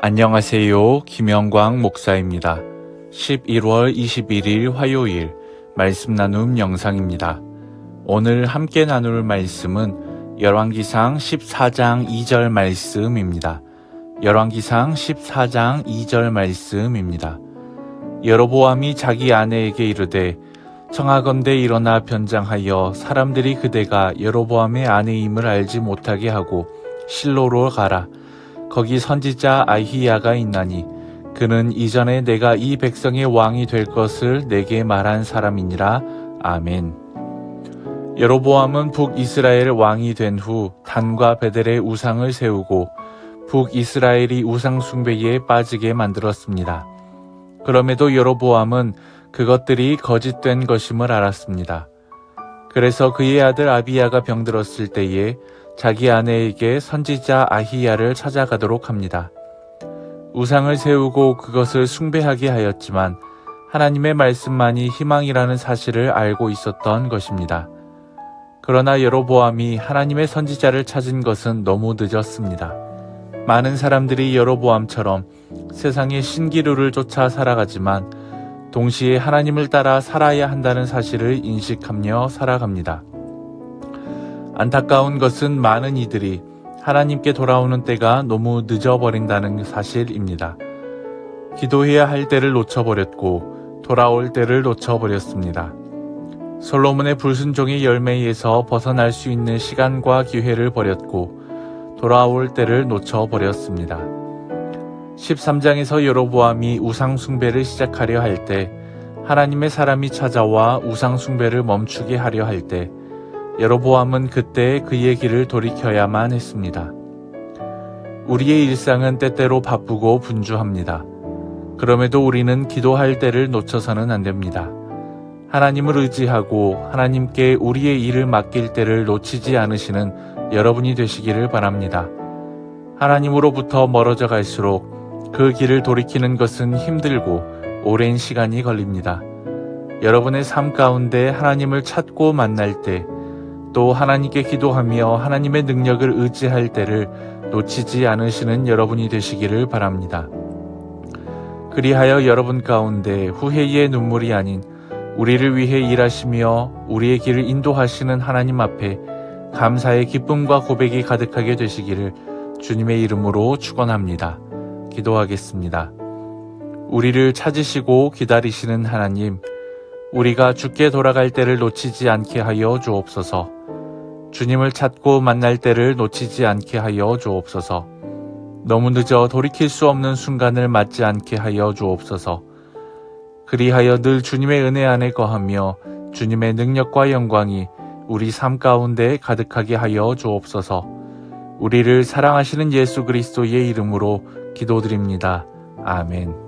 안녕하세요. 김영광 목사입니다. 11월 21일 화요일 말씀 나눔 영상입니다. 오늘 함께 나눌 말씀은 열왕기상 14장 2절 말씀입니다. 열왕기상 14장 2절 말씀입니다. 여로보암이 자기 아내에게 이르되 청하건대 일어나 변장하여 사람들이 그대가 여로보암의 아내임을 알지 못하게 하고 실로로 가라. 거기 선지자 아히야가 있나니 그는 이전에 내가 이 백성의 왕이 될 것을 내게 말한 사람이니라. 아멘. 여로보암은 북이스라엘 왕이 된 후 단과 베델의 우상을 세우고 북이스라엘이 우상 숭배에 빠지게 만들었습니다. 그럼에도 여로보암은 그것들이 거짓된 것임을 알았습니다. 그래서 그의 아들 아비야가 병들었을 때에 자기 아내에게 선지자 아히야를 찾아가도록 합니다. 우상을 세우고 그것을 숭배하게 하였지만 하나님의 말씀만이 희망이라는 사실을 알고 있었던 것입니다. 그러나 여로보암이 하나님의 선지자를 찾은 것은 너무 늦었습니다. 많은 사람들이 여로보암처럼 세상의 신기루를 쫓아 살아가지만 동시에 하나님을 따라 살아야 한다는 사실을 인식하며 살아갑니다. 안타까운 것은 많은 이들이 하나님께 돌아오는 때가 너무 늦어버린다는 사실입니다. 기도해야 할 때를 놓쳐버렸고 돌아올 때를 놓쳐버렸습니다. 솔로몬의 불순종의 열매에서 벗어날 수 있는 시간과 기회를 버렸고 돌아올 때를 놓쳐버렸습니다. 13장에서 여로보암이 우상숭배를 시작하려 할 때 하나님의 사람이 찾아와 우상숭배를 멈추게 하려 할 때 여로보암은 그때 그의 길을 돌이켜야만 했습니다. 우리의 일상은 때때로 바쁘고 분주합니다. 그럼에도 우리는 기도할 때를 놓쳐서는 안 됩니다. 하나님을 의지하고 하나님께 우리의 일을 맡길 때를 놓치지 않으시는 여러분이 되시기를 바랍니다. 하나님으로부터 멀어져 갈수록 그 길을 돌이키는 것은 힘들고 오랜 시간이 걸립니다. 여러분의 삶 가운데 하나님을 찾고 만날 때 또 하나님께 기도하며 하나님의 능력을 의지할 때를 놓치지 않으시는 여러분이 되시기를 바랍니다. 그리하여 여러분 가운데 후회의 눈물이 아닌 우리를 위해 일하시며 우리의 길을 인도하시는 하나님 앞에 감사의 기쁨과 고백이 가득하게 되시기를 주님의 이름으로 축원합니다. 기도하겠습니다. 우리를 찾으시고 기다리시는 하나님, 우리가 죽게 돌아갈 때를 놓치지 않게 하여 주옵소서. 주님을 찾고 만날 때를 놓치지 않게 하여 주옵소서. 너무 늦어 돌이킬 수 없는 순간을 맞지 않게 하여 주옵소서. 그리하여 늘 주님의 은혜 안에 거하며 주님의 능력과 영광이 우리 삶 가운데 가득하게 하여 주옵소서. 우리를 사랑하시는 예수 그리스도의 이름으로 기도드립니다. 아멘.